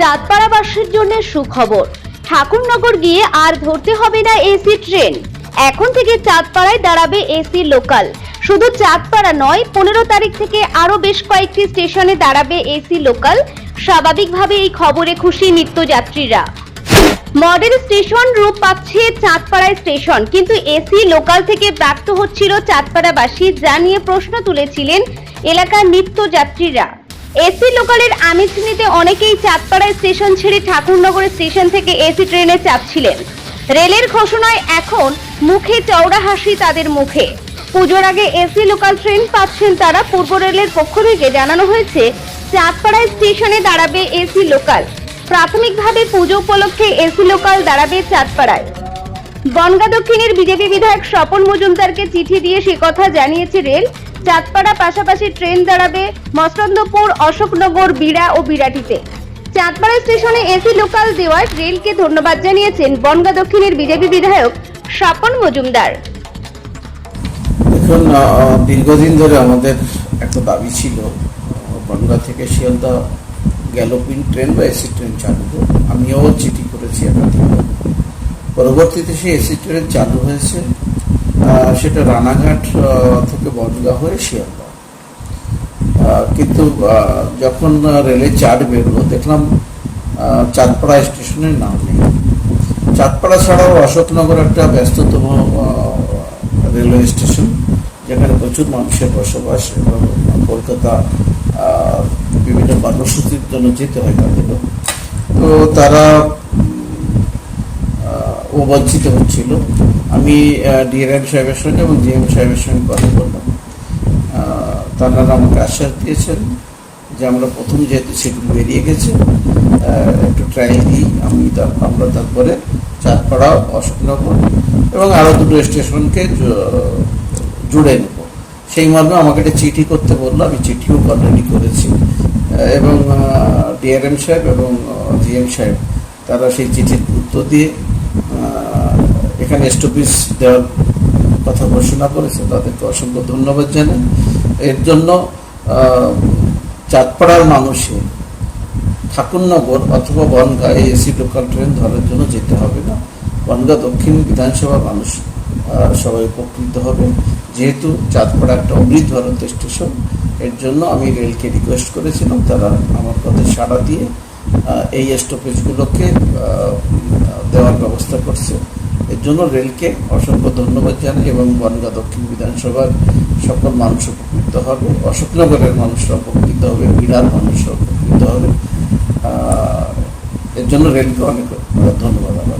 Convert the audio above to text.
চাঁদপাড়াবাসীর জন্য সুখবর। ঠাকুরনগর গিয়ে আর ধরতে হবে না এসি ট্রেন। এখন থেকে চাঁদপাড়ায় দাঁড়াবে এসি লোকাল। শুধু চাঁদপাড়া নয়, পনেরো তারিখ থেকে আরও বেশ কয়েকটি স্টেশনে দাঁড়াবে এসি লোকাল। স্বাভাবিকভাবে এই খবরে খুশি নিত্যযাত্রীরা। মডেল স্টেশন রূপ পাচ্ছে চাঁদপাড়ায় স্টেশন, কিন্তু এসি লোকাল থেকে ব্যর্থ হচ্ছিল চাঁদপাড়াবাসী, যা নিয়ে প্রশ্ন তুলেছিলেন এলাকার নিত্যযাত্রীরা। এসি লোকালের আমেজ নিতে অনেকেই চাঁদপাড়ায় স্টেশন ছেড়ে ঠাকুরনগর স্টেশন থেকে এসি ট্রেনে চাপছিলেন। রেলের ঘোষণায় এখন মুখে চওড়া হাসি তাদের মুখে। পুজোর আগে এসি লোকাল ট্রেন পাচ্ছেন তারা, পূর্ব রেলের পক্ষ থেকে জানানো হয়েছে, চাঁদপাড়ায় স্টেশনে দাঁড়াবে এসি লোকাল। প্রাথমিকভাবে পুজো উপলক্ষে এসি লোকাল দাঁড়াবে চাঁদপাড়ায়। বনগা দক্ষিণের বিজেপি বিধায়ক স্বপন মজুমদারকে চিঠি দিয়ে সে কথা জানিয়েছে রেল। চাঁদপাড়া পাশাপাশি ট্রেন দাঁড়াবে মসলন্দপুর অশোকনগর, বিড়া ও বিরাটিতে। চাঁদপাড়া স্টেশনে এসি লোকাল দেওয়ার রেলকে ধন্যবাদ জানিয়েছেন বনগা দক্ষিণের বিজেপি বিধায়ক স্বপন মজুমদার। দেখুন দীর্ঘদিন ধরে আমাদের একটা দাবি ছিল বনগাঁ থেকে শিয়ালদা গ্যালোপিং ট্রেন বা এসি ট্রেন চালু হোক। আমিও চিঠি করেছি একাধিকবার। পরবর্তীতে সেই এসি ট্রেন চালু হয়েছে। সেটা রানাঘাট থেকে বনগাঁ হয়ে শিয়ালদা কিন্তু যখন রেলের চার্ট বেরোলো, দেখলাম চাঁদপাড়া স্টেশনের নাম নেই। চাঁদপাড়া ছাড়াও অশোকনগর একটা ব্যস্ততম রেলওয়ে স্টেশন, যেখানে প্রচুর মানুষের বসবাস এবং কলকাতা বিভিন্ন কর্মসূচির জন্য যেতে হয় তাদেরও। তো তারা ও বঞ্চিত হচ্ছিল। আমি ডিএরএম সাহেবের সঙ্গে এবং জিএম সাহেবের সঙ্গে কথা বললাম। তারা আমাকে আশ্বাস দিয়েছেন যে আমরা প্রথম যেহেতু শিডিউল বেরিয়ে গেছে একটু ট্রায়াল দিই, আমি তার আমরা তারপরে চাঁদপাড়া, অশোকনগর এবং আরও দুটো স্টেশনকে জুড়ে নেব। সেই মর্মে আমাকে একটা চিঠি করতে বলল, আমি চিঠিও অলরেডি করেছি। এবং ডিআরএম সাহেব এবং জিএম সাহেব, তারা সেই চিঠির উত্তর দিয়ে এখানে স্টপিস দেওয়ার কথা ঘোষণা করেছে, তাদেরকে অসংখ্য ধন্যবাদ জানাই। এর জন্য চাঁদপাড়ার মানুষের ঠাকুরনগর অথবা বনগাঁ এই এসি লোকাল ট্রেন ধরার জন্য যেতে হবে না। বনগাঁ দক্ষিণ বিধানসভার মানুষ সবাই উপকৃত হবে। যেহেতু চাঁদপাড়া একটা অমৃত ভারত স্টেশন, এর জন্য আমি রেলকে রিকোয়েস্ট করেছিলাম, তারা আমার কথা সাড়া দিয়ে এই স্টপেজগুলোকে দেওয়ার ব্যবস্থা করছে। এর জন্য রেলকে অসংখ্য ধন্যবাদ জানাই এবং বনগা দক্ষিণ বিধানসভার সকল মানুষ উপকৃত হবে, অশোকনগরের মানুষরা উপকৃত হবে বিড়ার মানুষরা উপকৃত হবে। এর জন্য রেলকে অনেক ধন্যবাদ আমার।